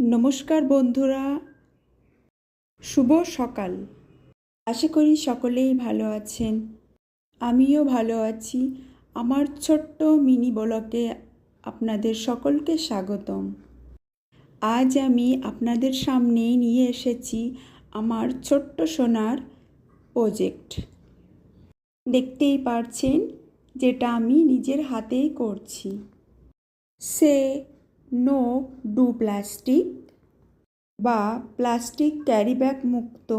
নমস্কার বন্ধুরা। শুভ সকাল। আশা করি সকলেই ভালো আছেন। আমিও ভালো আছি। আমার ছোট্ট মিনি ব্লকে আপনাদের সকলকে স্বাগতম। আজ আমি আপনাদের সামনে নিয়ে এসেছি আমার ছোট্ট সোনার প্রজেক্ট। দেখতেই পারছেন, যেটা আমি নিজের হাতেই করছি। সে নো ডু প্লাস্টিক বা প্লাস্টিক ক্যারিব্যাগ মুক্ত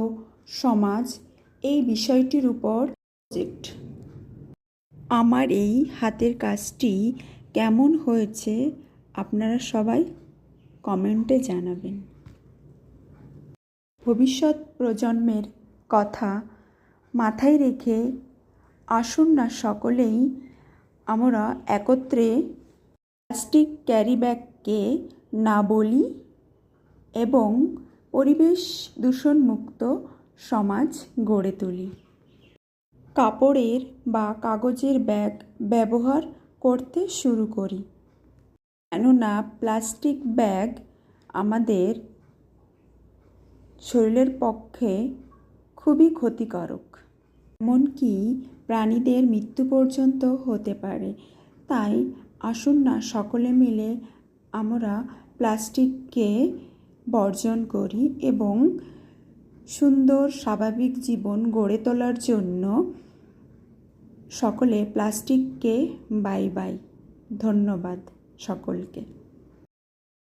সমাজ এই বিষয়টির উপর প্রজেক্ট আমার এই হাতের কাজটি কেমন হয়েছে আপনারা সবাই কমেন্টে জানাবেন। ভবিষ্যৎ প্রজন্মের কথা মাথায় রেখে আসুন না সকলেই আমরা একত্রে প্লাস্টিক ক্যারি ব্যাগকে না বলি এবং পরিবেশ দূষণমুক্ত সমাজ গড়ে তুলি। কাপড়ের বা কাগজের ব্যাগ ব্যবহার করতে শুরু করি। কেননা প্লাস্টিক ব্যাগ আমাদের শরীরের পক্ষে খুবই ক্ষতিকারক। এমনকি প্রাণীদের মৃত্যু পর্যন্ত হতে পারে। তাই আসুন না, সকলে মিলে আমরা প্লাস্টিককে বর্জন করি এবং সুন্দর, স্বাভাবিক জীবন গড়ে তোলার জন্য সকলে প্লাস্টিককে বাই বাই। ধন্যবাদ সকলকে।